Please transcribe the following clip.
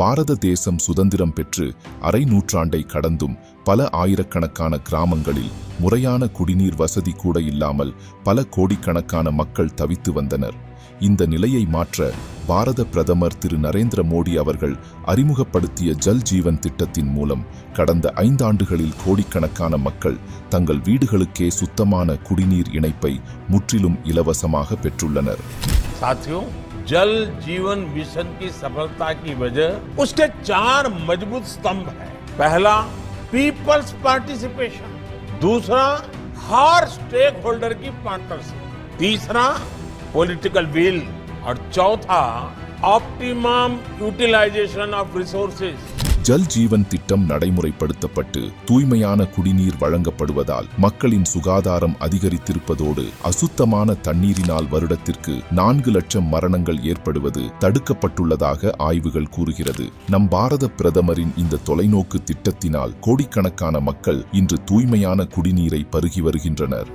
பாரத தேசம் சுதந்திரம் பெற்று அரை நூற்றாண்டை கடந்தும் பல ஆயிரக்கணக்கான கிராமங்களில் முறையான குடிநீர் வசதி கூட இல்லாமல் பல கோடிக்கணக்கான மக்கள் தவித்து வந்தனர். இந்த நிலையை மாற்ற பாரத பிரதமர் திரு நரேந்திர மோடி அவர்கள் அறிமுகப்படுத்திய ஜல் ஜீவன் திட்டத்தின் மூலம் கடந்த ஐந்தாண்டுகளில் கோடிக்கணக்கான மக்கள் தங்கள் வீடுகளுக்கே சுத்தமான குடிநீர் இணைப்பை முற்றிலும் இலவசமாக பெற்றுள்ளனர் साथियों जल जीवन मिशन की सफलता की वजह उसके चार मजबूत स्तंभ हैं पहला पीपल्स पार्टिसिपेशन दूसरा हर स्टेक होल्डर की पार्टनरशिप तीसरा पॉलिटिकल विल और चौथा optimum utilisation of resources Jal Jeevan திட்டம் நடைமுறைப்படுத்தப்பட்டு தூய்மையான குடிநீர் வழங்கப்படுவதால் மக்களின் சுகாதாரம் அதிகரித்திருப்பதோடு அசுத்தமான தண்ணீரினால் வருடத்திற்கு நான்கு லட்சம் மரணங்கள் ஏற்படுவது தடுக்கப்பட்டுள்ளதாக ஆய்வுகள் கூறுகிறது நம் பாரத பிரதமரின் இந்த தொலைநோக்கு திட்டத்தினால் கோடிக்கணக்கான மக்கள் இன்று தூய்மையான குடிநீரை பருகி வருகின்றனர்